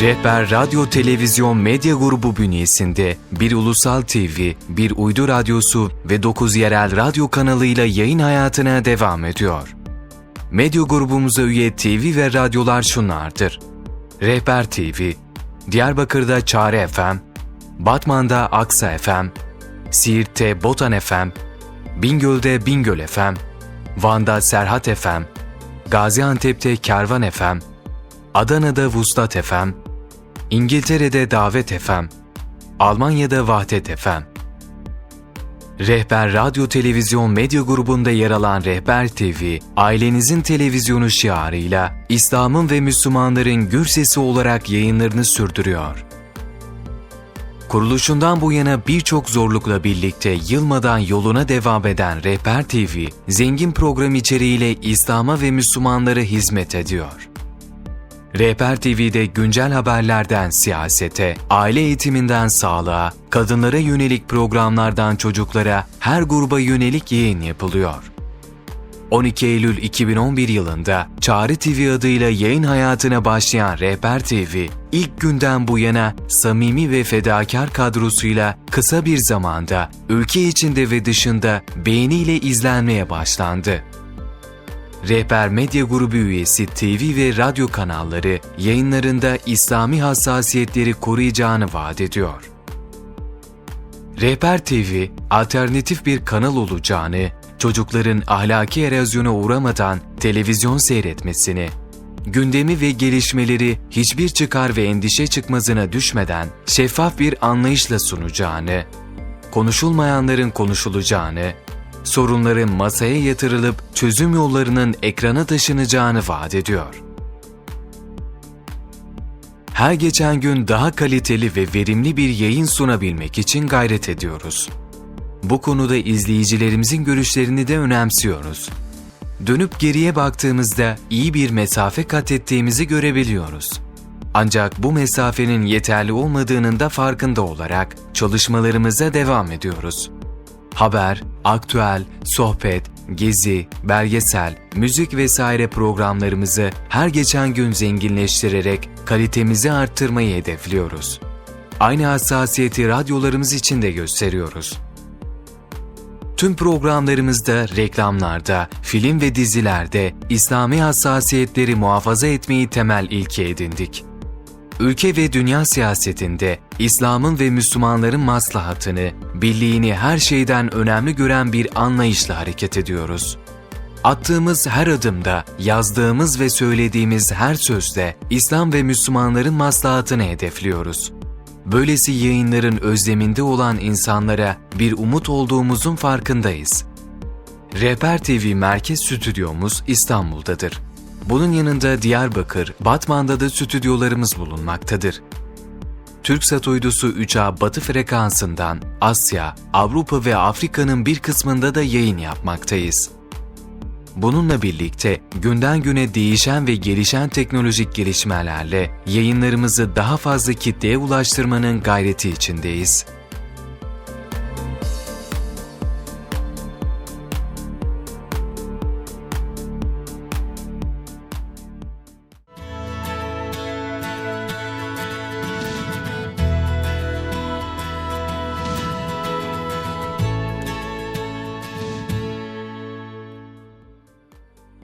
Rehber Radyo Televizyon Medya Grubu bünyesinde bir ulusal TV, bir uydu radyosu ve 9 yerel radyo kanalıyla yayın hayatına devam ediyor. Medya grubumuza üye TV ve radyolar şunlardır. Rehber TV, Diyarbakır'da Çare FM, Batman'da Aksa FM, Siirt'te Botan FM, Bingöl'de Bingöl FM, Van'da Serhat FM, Gaziantep'te Kervan FM, Adana'da Vuslat FM, İngiltere'de Davet FM, Almanya'da Vahdet FM. Rehber Radyo Televizyon Medya Grubu'nda yer alan Rehber TV, ailenizin televizyonu şiarıyla İslam'ın ve Müslümanların gür sesi olarak yayınlarını sürdürüyor. Kuruluşundan bu yana birçok zorlukla birlikte yılmadan yoluna devam eden Rehber TV, zengin program içeriğiyle İslam'a ve Müslümanlara hizmet ediyor. Rehber TV'de güncel haberlerden siyasete, aile eğitiminden sağlığa, kadınlara yönelik programlardan çocuklara her gruba yönelik yayın yapılıyor. 12 Eylül 2011 yılında Çağrı TV adıyla yayın hayatına başlayan Rehber TV, ilk günden bu yana samimi ve fedakar kadrosuyla kısa bir zamanda ülke içinde ve dışında beğeniyle izlenmeye başlandı. Rehber Medya Grubu üyesi TV ve radyo kanalları yayınlarında İslami hassasiyetleri koruyacağını vaat ediyor. Rehber TV, alternatif bir kanal olacağını, çocukların ahlaki erozyona uğramadan televizyon seyretmesini, gündemi ve gelişmeleri hiçbir çıkar ve endişe çıkmazına düşmeden şeffaf bir anlayışla sunacağını, konuşulmayanların konuşulacağını, sorunların masaya yatırılıp çözüm yollarının ekrana taşınacağını vaat ediyor. Her geçen gün daha kaliteli ve verimli bir yayın sunabilmek için gayret ediyoruz. Bu konuda izleyicilerimizin görüşlerini de önemsiyoruz. Dönüp geriye baktığımızda iyi bir mesafe kat ettiğimizi görebiliyoruz. Ancak bu mesafenin yeterli olmadığının da farkında olarak çalışmalarımıza devam ediyoruz. Haber, aktüel, sohbet, gezi, belgesel, müzik vesaire programlarımızı her geçen gün zenginleştirerek kalitemizi arttırmayı hedefliyoruz. Aynı hassasiyeti radyolarımız için de gösteriyoruz. Tüm programlarımızda, reklamlarda, film ve dizilerde İslami hassasiyetleri muhafaza etmeyi temel ilke edindik. Ülke ve dünya siyasetinde İslam'ın ve Müslümanların maslahatını, birliğini her şeyden önemli gören bir anlayışla hareket ediyoruz. Attığımız her adımda, yazdığımız ve söylediğimiz her sözde İslam ve Müslümanların maslahatını hedefliyoruz. Böylesi yayınların özleminde olan insanlara bir umut olduğumuzun farkındayız. Rehber TV Merkez Stüdyomuz İstanbul'dadır. Bunun yanında Diyarbakır, Batman'da da stüdyolarımız bulunmaktadır. TürkSat uydusu 3A batı frekansından Asya, Avrupa ve Afrika'nın bir kısmında da yayın yapmaktayız. Bununla birlikte günden güne değişen ve gelişen teknolojik gelişmelerle yayınlarımızı daha fazla kitleye ulaştırmanın gayreti içindeyiz.